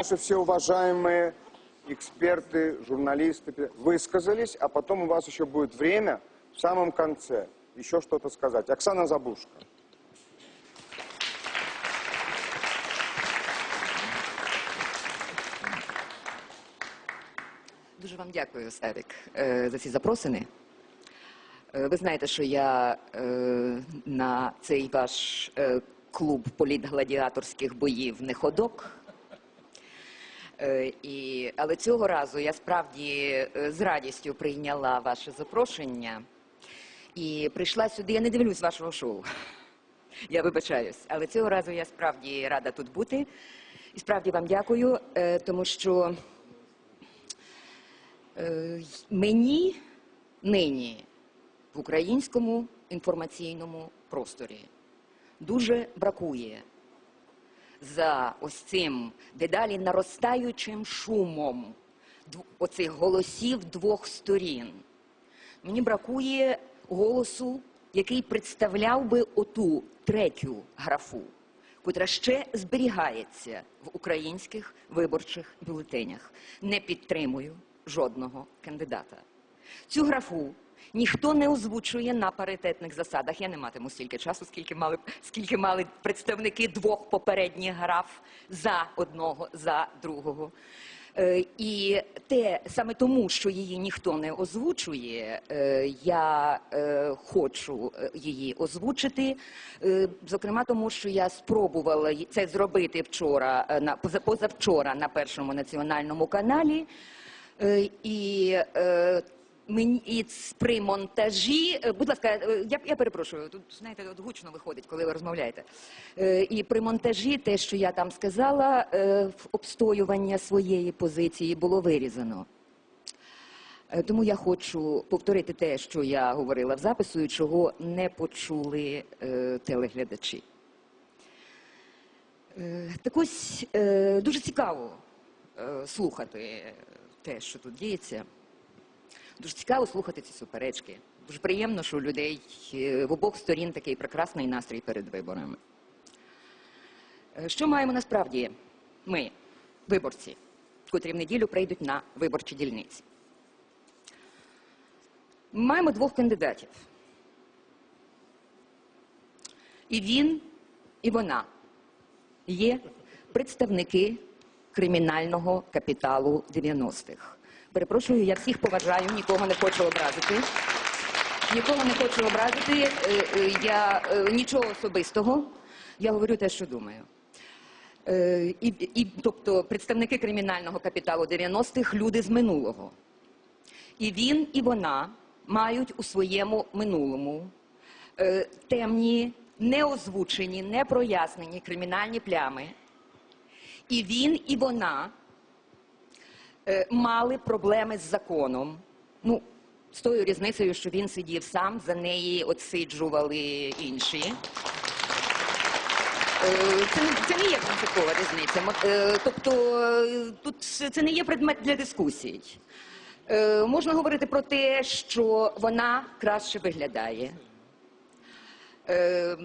Наши все уважаемые эксперты, журналисты высказались, а потом у вас еще будет время в самом конце еще что-то сказать. Оксана Забушка. Дуже вам дякую, Севік, е, за ці запросини. Е, Ви знаєте, що я е, на цей ваш е, клуб політгладіаторських боїв не ходок. Е, І, але цього разу я справді е, з радістю прийняла ваше запрошення і прийшла сюди. Я не дивлюсь вашого шоу. Я вибачаюсь, але цього разу я справді рада тут бути. І справді вам дякую, е, тому що Мені нині в українському інформаційному просторі дуже бракує за ось цим дедалі наростаючим шумом оцих голосів двох сторін. Мені бракує голосу, який представляв би оту третю графу, котра ще зберігається в українських виборчих бюлетенях. Не підтримую жодного кандидата. Цю графу ніхто не озвучує на паритетних засадах. Я не матиму стільки часу, скільки мали, скільки мали представники двох попередніх граф за одного, за другого. Е, І те саме тому, що її ніхто не озвучує, е, я е, хочу е, її озвучити. Е, Зокрема, тому що я спробувала це зробити вчора е, на поза- позавчора на першому національному каналі. Е, І е, мені при монтажі, е, будь ласка, е, я, я перепрошую, тут знаєте, от гучно виходить, коли ви розмовляєте. Е, І при монтажі те, що я там сказала, е, в обстоювання своєї позиції було вирізано. Е, Тому я хочу повторити те, що я говорила в запису, і чого не почули е, телеглядачі. Е, Так ось е, дуже цікаво е, слухати те, що тут діється. Дуже цікаво слухати ці суперечки. Дуже приємно, що у людей е, в обох сторін такий прекрасний настрій перед виборами. Е, Що маємо насправді ми, виборці, котрі в неділю прийдуть на виборчі дільниці? Ми маємо двох кандидатів. І він, і вона є представники кримінального капіталу 90-х. Перепрошую, я всіх поважаю, нікого не хочу образити. Нікого не хочу образити. Е, е, Я е, нічого особистого. Я говорю те, що думаю. І, тобто представники кримінального капіталу 90-х люди з минулого. І він, і вона мають у своєму минулому темні, неозвучені, непрояснені кримінальні плями. І він, і вона мали проблеми з законом. Ну, з тою різницею, що він сидів сам, за неї отсиджували інші. Е, Це, це не є принципова різниця. Е, Тобто е, тут це не є предмет для дискусій. Е, Можна говорити про те, що вона краще виглядає. Е,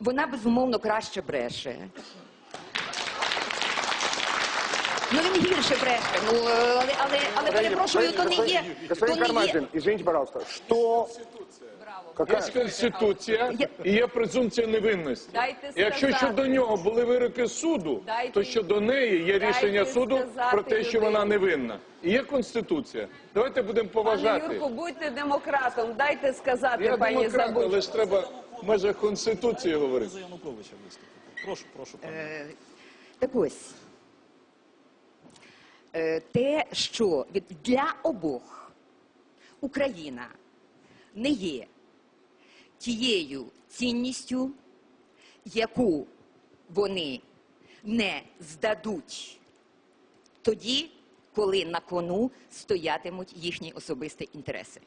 Вона безумовно краще бреше. Ну він гірше бреше. Ну е, але але, але перепрошую, то не є. То Господин не є. Кармазин, извините, пожалуйста, что... Какая? Є конституція і є презумпція невинності. Дайте Якщо сказати. щодо нього були вироки суду, Дайте- то щодо неї є Дайте рішення суду про те, що людині. вона невинна. І є конституція. Давайте будемо Пане поважати. Юрку, будьте демократом. Дайте сказати Я пані демократ, але ж треба в межах конституції говорити. За Януковича виступити. Прошу, прошу, пане. Е, Так ось. Е, Те, що для обох Україна не є тією цінністю, яку вони не здадуть тоді, коли на кону стоятимуть їхні особисті інтереси.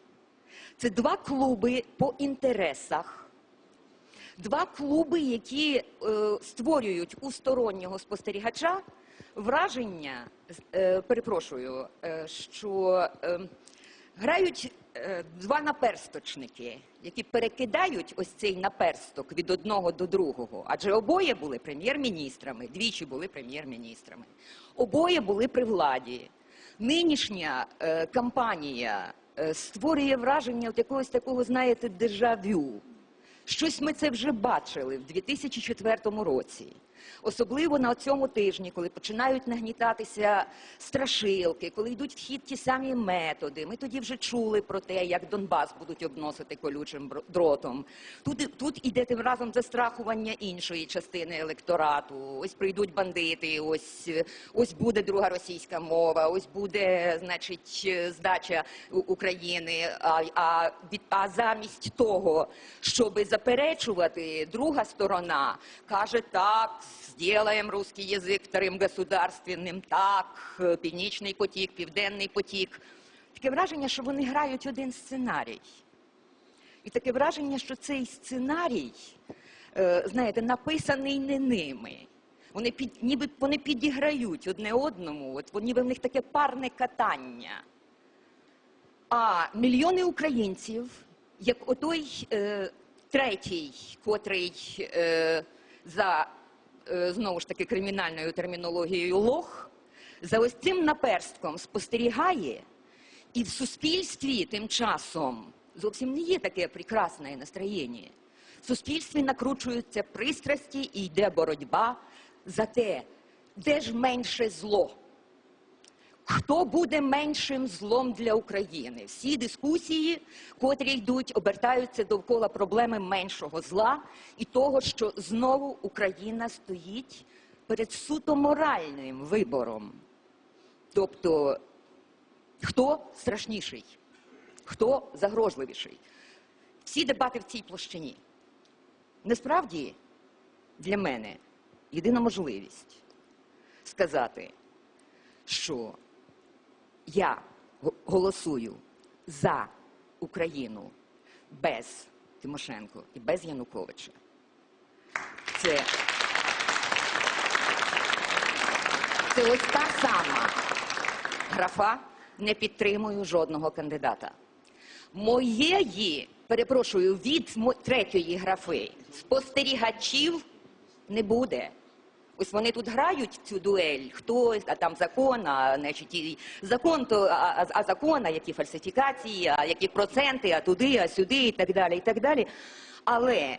Це два клуби по інтересах. Два клуби, які е, створюють у стороннього спостерігача враження, е, перепрошую, е, що е, Грають два наперсточники, які перекидають ось цей наперсток від одного до другого. Адже обоє були прем'єр-міністрами, двічі були прем'єр-міністрами. Обоє були при владі. Нинішня кампанія створює враження от якогось такого, знаєте, дежавю. Щось ми це вже бачили в 2004 році. Особливо на цьому тижні, коли починають нагнітатися страшилки, коли йдуть в хід ті самі методи. Ми тоді вже чули про те, як Донбас будуть обносити колючим дротом. Тут, тут іде тим разом застрахування іншої частини електорату. Ось прийдуть бандити, ось, ось буде друга російська мова, ось буде, значить, здача України. А, а, а замість того, щоби заперечувати, друга сторона каже так Сделаем русский язык вторым государственным, так, е, північний потік, південний потік. Таке враження, що вони грають один сценарій. І таке враження, що цей сценарій, е, знаєте, написаний не ними. Вони під, ніби вони підіграють одне одному, от ніби в них таке парне катання. А мільйони українців, як отой е, третій, котрий е, за е, знову ж таки кримінальною термінологією лох, за ось цим наперстком спостерігає, і в суспільстві тим часом зовсім не є таке прекрасне настроєння. В суспільстві накручуються пристрасті і йде боротьба за те, де ж менше зло. Хто буде меншим злом для України? Всі дискусії, котрі йдуть, обертаються довкола проблеми меншого зла і того, що знову Україна стоїть перед суто моральним вибором. Тобто, хто страшніший, хто загрожливіший? Всі дебати в цій площині. Насправді, для мене єдина можливість сказати, що я голосую за Україну без Тимошенко і без Януковича. Це, це ось та сама графа не підтримую жодного кандидата. Моєї, перепрошую, від третьої графи спостерігачів не буде. Ось вони тут грають цю дуель, хто а там закон, а значить закон, то а, а закон, а які фальсифікації, а які проценти, а туди, а сюди, і так далі, і так далі. Але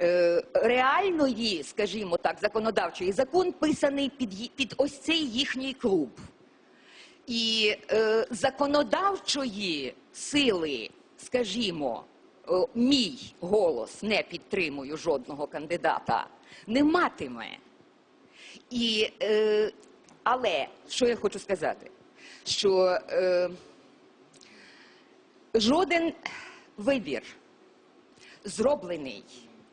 е, реальної, скажімо так, законодавчої закон писаний під, під ось цей їхній клуб. І е, законодавчої сили, скажімо, е, мій голос не підтримую жодного кандидата, не матиме. І, е, але що я хочу сказати? Що е, жоден вибір, зроблений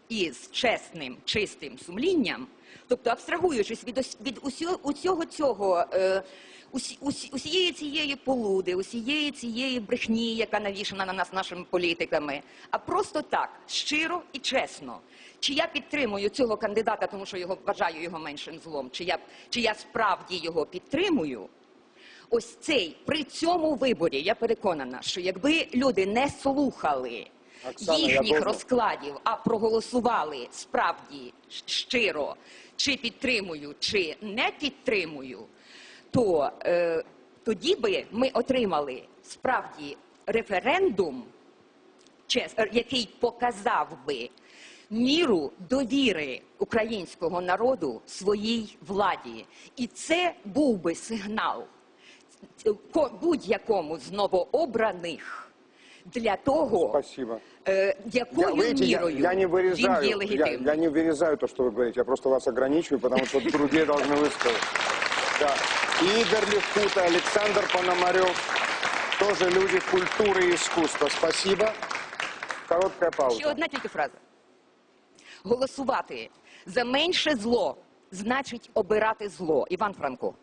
із чесним, чистим сумлінням, тобто абстрагуючись від, від усього, усього цього, е, усі, усі, усієї цієї полуди, усієї цієї брехні, яка навішана на нас нашими політиками, а просто так, щиро і чесно. Чи я підтримую цього кандидата, тому що його вважаю його меншим злом, чи я, чи я справді його підтримую? Ось цей при цьому виборі я переконана, що якби люди не слухали їхніх розкладів, а проголосували справді щиро, чи підтримую, чи не підтримую, то е, тоді би ми отримали справді референдум, е, який показав би міру довіри українського народу своїй владі. І це був би сигнал ко- будь-якому з новообраних для того, Спасибо. е, Я, якою видите, я, мірою я не він вырезаю, є я, легітимним. я не вырезаю то, что вы говорите, я просто вас ограничиваю, потому что другие должны высказать. Да. Игорь Левкута, Александр Пономарев, тоже люди культуры и искусства. Спасибо. Короткая пауза. Ще одна тільки фраза. Голосувати за менше зло значить обирати зло. Іван Франко.